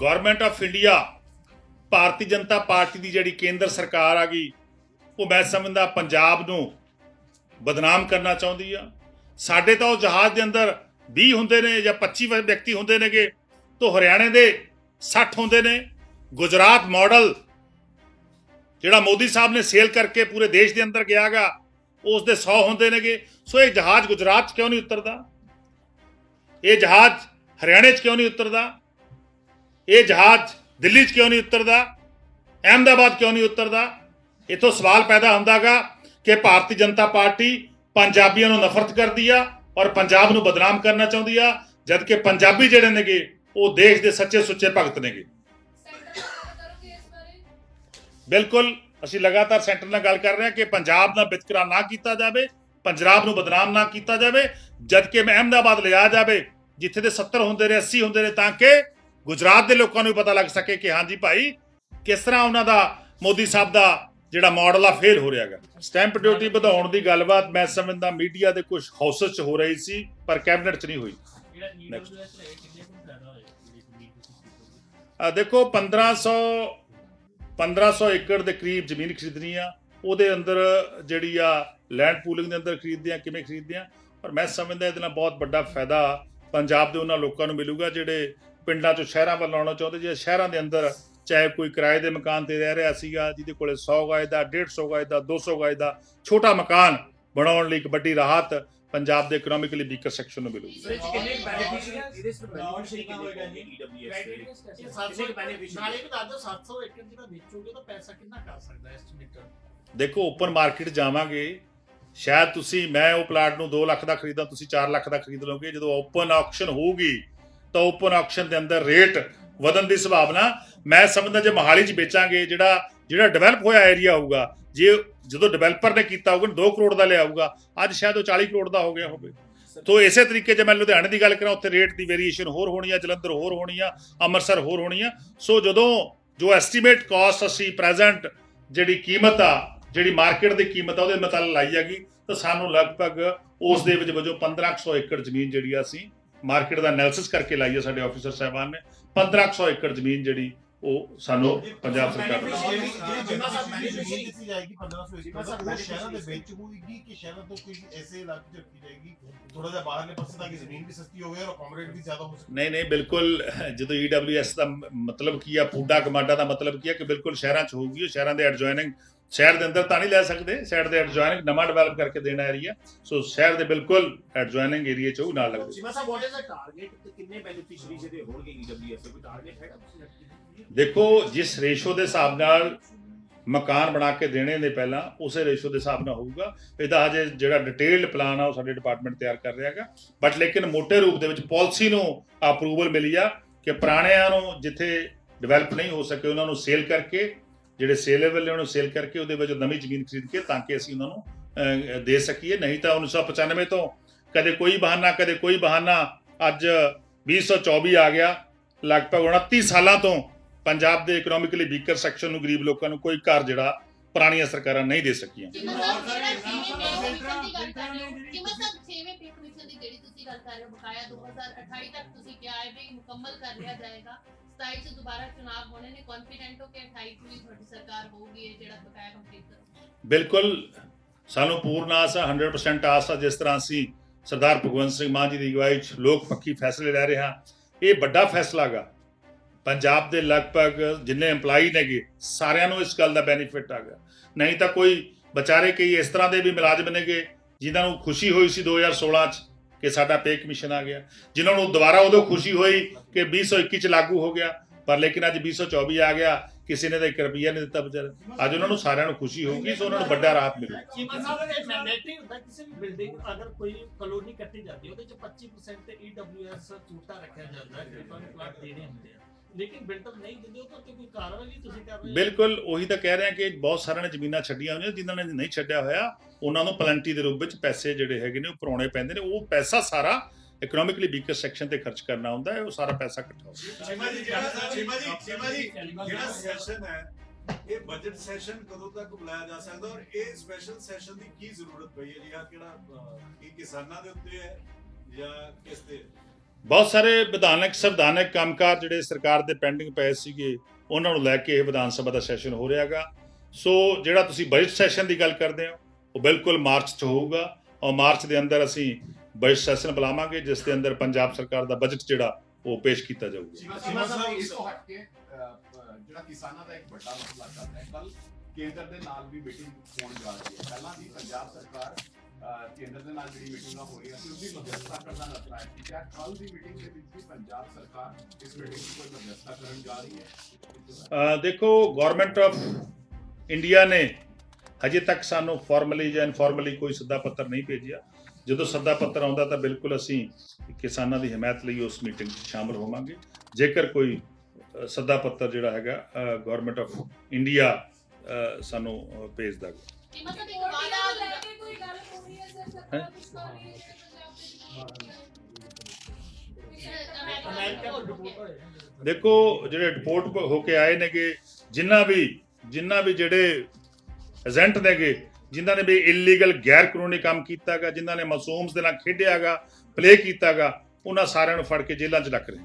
Government of India Bharatiya Janata party ਦੀ ਜਿਹੜੀ ਕੇਂਦਰ ਸਰਕਾਰ ਆ ਗਈ, ਉਹ ਮੈਂ ਸਮਝਦਾ ਪੰਜਾਬ ਨੂੰ ਬਦਨਾਮ ਕਰਨਾ ਚਾਹੁੰਦੀ ਆ। ਸਾਡੇ ਤਾਂ ਉਹ ਜਹਾਜ਼ ਦੇ ਅੰਦਰ 20 ਹੁੰਦੇ ਨੇ ਜਾਂ 25 ਵਿਅਕਤੀ ਹੁੰਦੇ ਨੇਗੇ, ਤੋਂ ਹਰਿਆਣੇ ਦੇ 60 ਹੁੰਦੇ ਨੇ। ਗੁਜਰਾਤ ਮਾਡਲ ਜਿਹੜਾ ਮੋਦੀ ਸਾਹਿਬ ਨੇ ਸੇਲ ਕਰਕੇ ਪੂਰੇ ਦੇਸ਼ ਦੇ ਅੰਦਰ ਗਿਆਗਾ ਉਸ ਦੇ 100 ਹੁੰਦੇ ਨੇਗੇ। ਸੋ ਇਹ ਜਹਾਜ਼ ਗੁਜਰਾਤ 'ਚ ਕਿਉਂ ਨਹੀਂ ਉਤਰਦਾ? ਇਹ ਜਹਾਜ਼ ਹਰਿਆਣੇ 'ਚ ਕਿਉਂ ਨਹੀਂ ਉਤਰਦਾ? ਇਹ ਜਹਾਜ਼ ਦਿੱਲੀ 'ਚ ਕਿਉਂ ਨਹੀਂ ਉਤਰਦਾ? ਅਹਿਮਦਾਬਾਦ ਕਿਉਂ ਨਹੀਂ ਉਤਰਦਾ? ਇਥੋਂ ਸਵਾਲ ਪੈਦਾ ਹੁੰਦਾਗਾ ਕਿ ਭਾਰਤੀ ਜਨਤਾ ਪਾਰਟੀ ਪੰਜਾਬੀਆਂ ਨੂੰ ਨਫ਼ਰਤ ਕਰਦੀ ਆ ਔਰ ਪੰਜਾਬ ਨੂੰ ਬਦਨਾਮ ਕਰਨਾ ਚਾਹੁੰਦੀ ਆ ਜਦ ਕਿ ਪੰਜਾਬੀ ਜਿਹੜੇ ਨੇਗੇ, ਉਹ ਦੇਸ਼ ਦੇ ਸੱਚੇ ਸੁੱਚੇ ਭਗਤ ਨੇਗੇ। ਬਿਲਕੁਲ, ਅਸੀਂ ਲਗਾਤਾਰ ਸੈਂਟਰ ਨਾਲ ਗੱਲ ਕਰ ਰਹੇ ਹਾਂ ਕਿ ਪੰਜਾਬ ਦਾ ਵਿਤਕਰਾ ਨਾ ਕੀਤਾ ਜਾਵੇ, ਪੰਜਾਬ ਨੂੰ ਬਦਨਾਮ ਨਾ ਕੀਤਾ ਜਾਵੇ ਜਦ ਕਿ ਅਹਿਮਦਾਬਾਦ ਲਿਆ ਜਾਵੇ, ਜਿੱਥੇ ਦੇ 70 ਹੁੰਦੇ ਨੇ 80 ਹੁੰਦੇ ਨੇ ਤਾਂ ਕਿ ਗੁਜਰਾਤ ਦੇ ਲੋਕਾਂ ਨੂੰ ਪਤਾ ਲੱਗ ਸਕੇ ਕਿ ਹਾਂਜੀ ਭਾਈ ਕਿਸ ਤਰ੍ਹਾਂ ਉਹਨਾਂ ਦਾ ਮੋਦੀ ਸਾਹਿਬ ਦਾ ਜਿਹੜਾ ਮਾਡਲ ਆ ਫੇਲ ਹੋ ਰਿਹਾਗਾ ਸਟੈਂਪ ਡਿਊਟੀ ਵਧਾਉਣ ਦੀ ਗੱਲਬਾਤ ਮੈਂ ਸਮਝਦਾ ਮੀਡੀਆ ਦੇ ਕੁਝ ਹਾਊਸਸ 'ਚ ਹੋ ਰਹੀ ਸੀ ਪਰ ਕੈਬਨਿਟ 'ਚ ਨਹੀਂ ਹੋਈ। ਆ ਦੇਖੋ 1500 1500 ਏਕੜ ਦੇ ਕਰੀਬ ਜ਼ਮੀਨ ਖਰੀਦਣੀ ਆ ਉਹਦੇ ਅੰਦਰ ਜਿਹੜੀ ਆ ਲੈਂਡ ਪੂਲਿੰਗ ਦੇ ਅੰਦਰ ਖਰੀਦਦੇ ਆ ਕਿਵੇਂ ਖਰੀਦਦੇ ਆ? ਪਰ ਮੈਂ ਸਮਝਦਾ ਇਹਦੇ ਨਾਲ ਬਹੁਤ ਵੱਡਾ ਫਾਇਦਾ ਪੰਜਾਬ ਦੇ ਉਹਨਾਂ ਲੋਕਾਂ ਨੂੰ ਮਿਲੂਗਾ ਜਿਹੜੇ ਪਿੰਡਾਂ ਚੋਂ ਸ਼ਹਿਰਾਂ ਵੱਲ ਆਉਣਾ ਚਾਹੁੰਦੇ ਜੇ ਸ਼ਹਿਰਾਂ ਦੇ ਅੰਦਰ ਚਾਹੇ ਕੋਈ ਕਿਰਾਏ ਦੇ ਮਕਾਨ ਤੇ ਰਹਿ ਰਿਹਾ ਸੀਗਾ ਜਿਹਦੇ ਕੋਲੇ 100 ਗਜ ਦਾ 150 ਗਜ ਦਾ 200 ਗਜ ਦਾ ਛੋਟਾ ਮਕਾਨ ਬਣਾਉਣ ਲਈ ਇੱਕ ਵੱਡੀ ਰਾਹਤ ਪੰਜਾਬ ਦੇ ਇਕਨੋਮਿਕਲੀ ਵੀਕਰ ਸੈਕਸ਼ਨ ਨੂੰ ਮਿਲੂਗੀ। ਸਰ, ਕਿੰਨੇ ਇਹਦੇ ਸਿਰ ਕਿੰਨੇ ਹੋਏਗਾ? ਜੀ? ਈਡਬਲਯੂਐਸ ਇਹ ਕਿੰਨੇ 700 ਕੁ beneficiary? ਨਾਲੇ ਵੀ ਦੱਸ ਦਿਓ 700 ਏਕੜ ਜਿਹੜਾ ਵੇਚੋਗੇ ਤਾਂ ਪੈਸਾ ਕਿੰਨਾ ਕਰ ਸਕਦਾ ਐਸਟੀਮੇਟਰ ਦੇਖੋ ਓਪਨ ਮਾਰਕੀਟ ਜਾਵਾਂਗੇ ਸ਼ਾਇਦ ਤੁਸੀਂ ਮੈਂ ਉਹ ਪਲਾਟ ਨੂੰ 2 ਲੱਖ ਦਾ ਖਰੀਦਾਂ ਤੁਸੀਂ 4 ਲੱਖ ਦਾ ਖਰੀਦ ਲਓਗੇ ਜਦੋਂ ਓਪਨ ਆਕਸ਼ਨ ਹੋਊਗੀ ਤਾਂ ਓਪਨ ਆਕਸ਼ਨ ਦੇ ਅੰਦਰ ਰੇਟ ਵਧਣ ਦੀ ਸੰਭਾਵਨਾ ਮੈਂ ਸਮਝਦਾ ਜੇ ਮਹਾਲੀ 'ਚ ਵੇਚਾਂਗੇ ਜਿਹੜਾ ਜਿਹੜਾ ਡਿਵੈਲਪ ਹੋਇਆ ਏਰੀਆ ਹੋਊਗਾ ਜੇ ਜਦੋਂ ਡਿਵੈਲਪਰ ਨੇ ਕੀਤਾ ਹੋਊਗਾ 2 ਕਰੋੜ ਦਾ ਲਿਆ ਹੋਊਗਾ ਅੱਜ ਸ਼ਾਇਦ ਉਹ 40 ਕਰੋੜ ਦਾ ਹੋ ਗਿਆ ਹੋਵੇ। ਤੋ ਇਸੇ ਤਰੀਕੇ ਜੇ ਮੈਂ ਲੁਧਿਆਣੇ ਦੀ ਗੱਲ ਕਰਾਂ ਉੱਥੇ ਰੇਟ ਦੀ ਵੇਰੀਏਸ਼ਨ ਹੋਰ ਹੋਣੀ ਆ ਜਲੰਧਰ ਹੋਰ ਹੋਣੀ ਆ ਅੰਮ੍ਰਿਤਸਰ ਹੋਰ ਹੋਣੀ ਆ। ਸੋ ਜਦੋਂ ਜੋ ਐਸਟੀਮੇਟ ਕਾਸਟ ਅਸੀਂ ਪ੍ਰੈਜ਼ੈਂਟ ਜਿਹੜੀ ਕੀਮਤ ਆ ਜਿਹੜੀ ਮਾਰਕੀਟ ਦੀ ਕੀਮਤ ਆ ਉਹਦੇ ਮੁਤਾਬਕ ਲਾਈ ਜਾਗੀ ਤਾਂ ਸਾਨੂੰ ਲਗਭਗ ਉਸ ਦੇ ਵਿੱਚ ਵਜੋਂ 1500 ਏਕੜ ਜ਼ਮੀਨ ਜਿਹੜੀ ਆ ਅਸੀਂ ਮਾਰਕੀਟ ਦਾ ਐਨਾਲਿਸਿਸ ਕਰਕੇ ਲਾਈ ਆ ਸਾਡੇ ਆਫੀਸਰ ਸਾਹਿਬਾਨ ਨੇ। 1500 ਏਕੜ ਜ਼ਮੀਨ ਜਿਹੜੀ ਉਹ ਸਾਨੂੰ ਪੰਜਾਬ ਸਰਕਾਰ ਨੇ ਜਿੰਨਾ ਸਾਹਿਬ ਜ਼ਮੀਨ ਦਿੱਤੀ ਜਾਏਗੀ 1500 ਏਕੜ ਦਾ ਸ਼ਹਿਰਾਂ ਦੇ ਵਿੱਚ ਹੋਏਗੀ ਕਿ ਸ਼ਹਿਰਾਂ ਤੋਂ ਕੋਈ ਐਸੇ ਇਲਾਕੇ 'ਚ ਰੱਖੀ ਜਾਏਗੀ ਥੋੜਾ ਜਿਹਾ ਬਾਹਰਲੇ ਪਾਸੇ ਤਾਂ ਕਿ ਜ਼ਮੀਨ ਵੀ ਸਸਤੀ ਹੋਵੇ ਔਰ ਅਕੋਮੋਡੇਟ ਵੀ ਜ਼ਿਆਦਾ ਹੋ ਸਕੇ। ਨਹੀਂ ਨਹੀਂ ਬਿਲਕੁਲ ਜਦੋਂ ਈਡਬਲਯੂਐਸ ਦਾ ਮ- ਮਤਲਬ ਕੀ ਆ ਪੂਡਾ ਕਮਾਡਾ ਦਾ ਮਤਲਬ ਕੀ ਆ ਕਿ ਬਿਲਕੁਲ ਸ਼ਹਿਰਾਂ 'ਚ ਹੋਊਗੀ ਉਹ ਸ਼ਹਿਰਾਂ ਦੇ ਐਡਜੋਇਨਿੰਗ ਸ਼ਹਿਰ ਦੇ ਅੰਦਰ ਤਾਂ ਨਹੀਂ ਲੈ ਸਕਦੇ ਸ਼ਹਿਰ ਦੇ ਐਡਜੋਇਨਿੰਗ ਨਵਾਂ ਡਿਵੈਲਪ ਕਰਕੇ ਦੇਣਾ ਏਰੀਆ ਸੋ ਸ਼ਹਿਰ ਦੇ ਬਿਲਕੁਲ ਐਡਜੋਇਨਿੰਗ ਏਰੀਆ 'ਚ ਉਹ ਨਾਲ ਲੱਗਦੇ। Seema Sahib what is the target ਤੇ ਕਿੰਨੇ ਬੈਨੀਫੀਸ਼ੀਅਰੀ ਜਿਹਦੇ ਹੋਣਗੇ ਈਡਬਲਯੂਐਸ ਕੋਈ ਟਾਰਗੇਟ ਹੈਗਾ ਤੁਸੀਂ ਦੇਖੋ ਜਿਸ ਰੇਸ਼ੋ ਦੇ ਹਿਸਾਬ ਨਾਲ ਮਕਾਨ ਬਣਾ ਕੇ ਦੇਣੇ ਨੇ ਪਹਿਲਾਂ ਉਸੇ ਰੇਸ਼ੋ ਦੇ ਹਿਸਾਬ ਨਾਲ ਹੋਊਗਾ। ਇਹਦਾ ਹਜੇ ਜਿਹੜਾ ਡਿਟੇਲਡ ਪਲਾਨ ਆ ਉਹ ਸਾਡੇ ਡਿਪਾਰਟਮੈਂਟ ਤਿਆਰ ਕਰ ਰਿਹਾ ਹੈਗਾ। ਬਟ ਲੇਕਿਨ ਮੋٹے ਰੂਪ ਦੇ ਵਿੱਚ ਪਾਲਿਸੀ ਨੂੰ ਅਪਰੂਵਲ ਮਿਲੀ ਆ ਕਿ ਪੁਰਾਣਿਆਂ ਨੂੰ ਜਿੱਥੇ ਡਿਵੈਲਪ ਨਹੀਂ ਹੋ ਸਕੇ ਉਹਨਾਂ ਨੂੰ ਸੇਲ ਕਰਕੇ ਜਿਹੜੇ ਸੇਲੇਬਲ ਨੇ ਉਹਨੂੰ ਸੇਲ ਕਰਕੇ ਉਹਦੇ ਵਿੱਚ ਨਵੀਂ ਜ਼ਮੀਨ ਖਰੀਦ ਕੇ ਤਾਂ ਕਿ ਅਸੀਂ ਉਹਨਾਂ ਨੂੰ ਦੇ ਸਕੀਏ ਨਹੀਂ ਤਾਂ 1995 ਤੋਂ ਕਦੇ ਕੋਈ ਬਹਾਨਾ ਕਦੇ ਕੋਈ ਬਹਾਨਾ ਅੱਜ 2024 ਆ ਗਿਆ ਲਗਭਗ 29 ਸਾਲਾਂ ਤੋਂ ਪੰਜਾਬ ਦੇ ਇਕਨੋਮਿਕਲੀ ਵੀਕਰ ਸੈਕਸ਼ਨ ਨੂੰ ਗਰੀਬ ਲੋਕਾਂ ਨੂੰ ਕੋਈ ਘਰ ਜਿਹੜਾ ਪੁਰਾਣੀਆਂ ਸਰਕਾਰਾਂ ਨਹੀਂ ਦੇ ਸਕੀਆਂ ਦੀ ਗੱਲ ਕਰ ਰਹੇ ਹੋ ਬਕਾਇਆ 2028 ਤੱਕ ਤੁਸੀਂ ਕਿਹਾ ਹੈ ਵੀ ਮੁਕੰਮਲ ਕਰ ਲਿਆ ਜਾਏਗਾ। 27 ਚ ਦੁਬਾਰਾ ਚੁਣਾਵ ਹੋਣੇ ਨੇ ਕੌਨਫੀਡੈਂਟ ਹੋ ਕਿ 28 ਚ ਤੁਹਾਡੀ ਸਰਕਾਰ ਹੋਊਗੀ ਇਹ ਜਿਹੜਾ ਬਕਾਇਆ ਕੰਪਲੀਟ ਕਰੋ ਬਿਲਕੁਲ, ਸਾਨੂੰ ਪੂਰਨ ਆਸ ਆ 100% ਆਸ ਆ, ਜਿਸ ਤਰ੍ਹਾਂ ਅਸੀਂ ਸਰਦਾਰ ਭਗਵੰਤ ਸਿੰਘ ਮਾਨ ਜੀ ਦੀ ਅਗਵਾਈ 'ਚ ਲੋਕ ਪੱਖੀ ਫੈਸਲੇ ਲੈ ਰਹੇ ਹਾਂ। ਇਹ ਵੱਡਾ ਫੈਸਲਾ ਗਾ। ਪੰਜਾਬ ਦੇ ਲਗਭਗ ਜਿੰਨੇ EMPLOYE ਨੇਗੇ, ਸਾਰਿਆਂ ਨੂੰ ਇਸ ਗੱਲ ਦਾ ਬੈਨੀਫਿਟ ਆ ਗਿਆ ਨਹੀਂ ਤਾਂ ਕੋਈ ਵਿਚਾਰੇ ਕਈ ਇਸ ਤਰ੍ਹਾਂ ਦੇ ਵੀ ਮੁਲਾਜ਼ਮ ਨੇਗੇ, ਜਿਨ੍ਹਾਂ ਨੂੰ ਖੁਸ਼ੀ ਹੋਈ ਸੀ 2016 'ਚ ਕਿ ਸਾਡਾ ਪੇ ਕਮਿਸ਼ਨ ਆ ਗਿਆ। ਜਿਨ੍ਹਾਂ ਨੂੰ ਦੁਬਾਰਾ ਉਦੋਂ ਖੁਸ਼ੀ ਹੋਈ ਕਿ 2021 'ਚ ਲਾਗੂ ਹੋ ਗਿਆ ਪਰ ਲੇਕਿਨ ਅੱਜ 2024 ਆ ਗਿਆ ਕਿਸੇ ਨੇ ਤਾਂ 1 ਰੁਪਿਆ ਨਹੀਂ ਦਿੱਤਾ ਵਿਚਾਰਾ। ਅੱਜ ਉਹਨਾਂ ਨੂੰ ਸਾਰਿਆਂ ਨੂੰ ਖੁਸ਼ੀ ਹੋਊਗੀ ਸੋ ਉਹਨਾਂ ਨੂੰ ਵੱਡਾ ਰਾਹਤ ਮਿਲੂ ਸੀਮਾ ਸਾਹਿਬ ਇਹ ਮੈਂਡੇਟਰੀ ਹੁੰਦਾ ਕਿਸੇ ਵੀ ਬਿਲਡਿੰਗ ਅਗਰ ਕੋਈ ਕਲੋਨੀ ਕੱਟੀ ਜਾਂਦੀ ਹੈ, ਉਹਦੇ ਚ 25% ਤੇ ਈਡਬਲਯੂਐਸ ਝੂਟਾ ਰੱਖਿਆ ਜਾਂਦਾ ਹੈ ਕਿ ਤੁਹਾਨੂੰ ਪਲਾਟ ਦੇਣੇ ਹੁੰਦੇ ਆ। ਲੇਕਿਨ ਬਿਲਡਰ ਨਹੀਂ ਦਿੰਦੇ ਉਹ ਤੇ ਕੋਈ ਕਾਰਵਾਈ ਨਹੀਂ ਤੁਸੀਂ ਕਰ ਰਹੇ ਬਿਲਕੁਲ ਉਹੀ ਤਾਂ ਕਹਿ ਰਹੇ ਹਾਂ ਕਿ ਬਹੁਤ ਸਾਰਿਆਂ ਨੇ ਜ਼ਮੀਨਾਂ ਛੱਡੀਆਂ ਹੋਈਆਂ ਜਿਨ੍ਹਾਂ ਨੇ ਨਹੀਂ ਛੱਡਿਆ ਹੋਇਆ ਉਹਨਾਂ ਨੂੰ ਪਲੰਟੀ ਦੇ ਰੂਪ ਵਿੱਚ ਪੈਸੇ ਜਿਹੜੇ ਹੈਗੇ ਨੇ ਉਹ ਪਰੋਣੇ ਪੈਂਦੇ ਨੇ ਉਹ ਪੈਸਾ ਸਾਰਾ ਇਕਨੋਮਿਕਲੀ ਵੀਕਰ ਸੈਕਸ਼ਨ ਤੇ ਖਰਚ ਕਰਨਾ ਹੁੰਦਾ ਹੈ ਉਹ ਸਾਰਾ ਪੈਸਾ ਇਕੱਠਾ ਹੁੰਦਾ ਚੀਮਾ ਜੀ ਜਿਹੜਾ ਚੀਮਾ ਜੀ ਚੀਮਾ ਜੀ ਜਿਹੜਾ ਸੈਸ਼ਨ ਹੈ ਇਹ ਬਜਟ ਸੈਸ਼ਨ ਕਦੋਂ ਤੱਕ ਬੁਲਾਇਆ ਜਾ ਸਕਦਾ ਔਰ ਇਹ ਸਪੈਸ਼ਲ ਸੈਸ਼ਨ ਦੀ ਕੀ ਜ਼ਰੂਰਤ ਪਈ ਹੈ ਜੀ? ਆ ਕਿਹੜਾ ਕੀ ਕਿਸਾਨਾਂ ਦੇ ਉੱਤੇ ਹੈ ਜਾਂ ਕਿਸ ਤੇ? ਬਹੁਤ ਸਾਰੇ ਵਿਧਾਨਕ, ਸੰਵਿਧਾਨਕ ਕੰਮਕਾਰ ਜਿਹੜੇ ਸਰਕਾਰ ਦੇ ਪੈਂਡਿੰਗ ਪਏ ਸੀਗੇ, ਉਹਨਾਂ ਨੂੰ ਲੈ ਕੇ ਇਹ ਵਿਧਾਨ ਸਭਾ ਦਾ ਸੈਸ਼ਨ ਹੋ ਰਿਹਾਗਾ ਸੋ ਜਿਹੜਾ ਤੁਸੀਂ ਬਜਟ ਸੈਸ਼ਨ ਦੀ ਗੱਲ ਕਰਦੇ ਹੋ, ਉਹ ਬਿਲਕੁਲ ਮਾਰਚ 'ਚ ਹੋਊਗਾ ਔਰ ਮਾਰਚ ਦੇ ਅੰਦਰ ਅਸੀਂ ਬਜਟ ਸੈਸ਼ਨ ਬੁਲਾਵਾਂਗੇ, ਜਿਸ ਦੇ ਅੰਦਰ ਪੰਜਾਬ ਸਰਕਾਰ ਦਾ ਬਜਟ ਜਿਹੜਾ, ਉਹ ਪੇਸ਼ ਕੀਤਾ ਜਾਊਗਾ। ਸੀਮਾ ਸਾਹਿਬ ਇਸ ਤੋਂ ਹਟ ਕੇ ਜਿਹੜਾ ਕਿਸਾਨਾਂ ਦਾ ਇੱਕ ਵੱਡਾ ਮਸਲਾ ਚੱਲ ਰਿਹਾ ਹੈ ਕੱਲ ਕੇਂਦਰ ਦੇ ਨਾਲ ਵੀ ਮੀਟਿੰਗ ਹੋਣ ਜਾ ਰਹੀ ਹੈ। ਪਹਿਲਾਂ ਵੀ ਪੰਜਾਬ ਸਰਕਾਰ ਕੇਂਦਰ ਦੇ ਨਾਲ ਜਿਹੜੀ ਮੀਟਿੰਗਾਂ ਹੋ ਰਹੀਆਂ ਸੀ ਉਹਦੀ ਮਧਿਅਸਥਾ ਕਰਨਾ ਨਜ਼ਰ ਆਇਆ ਸੀ। ਕਿਆ ਕੱਲ ਦੀ ਮੀਟਿੰਗ ਦੇ ਵਿੱਚ ਵੀ ਪੰਜਾਬ ਸਰਕਾਰ ਇਸ ਮੀਟਿੰਗ ਦੀ ਕੋਈ ਮਧਿਅਸਥਾ ਕਰਨ ਜਾ ਰਹੀ ਹੈ? ਦੇਖੋ ਗਵਰਨਮੈਂਟ ਆਫ ਇੰਡੀਆ ਨੇ ਹਜੇ ਤੱਕ ਸਾਨੂੰ ਫਾਰਮਲੀ ਜਾਂ ਇਨਫਾਰਮਲੀ ਕੋਈ ਸੱਦਾ ਪੱਤਰ ਨਹੀਂ ਭੇਜਿਆ। ਜਦੋਂ ਸੱਦਾ ਪੱਤਰ ਆਉਂਦਾ ਤਾਂ ਬਿਲਕੁਲ ਅਸੀਂ ਕਿਸਾਨਾਂ ਦੀ ਹਮਾਇਤ ਲਈ ਉਸ ਮੀਟਿੰਗ 'ਚ ਸ਼ਾਮਲ ਹੋਵਾਂਗੇ। ਜੇਕਰ ਕੋਈ ਸੱਦਾ ਪੱਤਰ ਜਿਹੜਾ ਹੈਗਾ ਗਵਰਨਮੈਂਟ ਆਫ ਇੰਡੀਆ ਸਾਨੂੰ ਭੇਜਦਾ ਹੈ ਅ, ਸਾਨੂੰ ਅ, ਭੇਜਦਾ ਗਾ। ਚੀਮਾ ਸਾਹਿਬ ਇੱਕ ਵਾਦਾ ਅਮਰੀਕਾ ਤੋਂ ਰਿਪੋਰਟ ਹੋਏ ਦੇਖੋ ਜਿਹੜੇ ਰਿਪੋਰਟ ਹੋ ਕੇ ਆਏ ਨੇਗੇ ਜਿੰਨਾ ਵੀ ਜਿੰਨਾ ਵੀ ਜਿਹੜੇ ਏਜੰਟ ਨੇਗੇ ਜਿਨ੍ਹਾਂ ਨੇ ਵੀ ਇਲੀਗਲ ਗੈਰ ਕਾਨੂੰਨੀ ਕੰਮ ਕੀਤਾਗਾ ਜਿਨ੍ਹਾਂ ਨੇ ਮਾਸੂਮਸ ਦੇ ਨਾਲ ਖੇਡਿਆਗਾ ਪਲੇ ਕੀਤਾਗਾ ਉਹਨਾਂ ਸਾਰਿਆਂ ਨੂੰ ਫੜ ਕੇ ਜੇਲ੍ਹਾਂ 'ਚ ਰੱਖ ਰਹੇ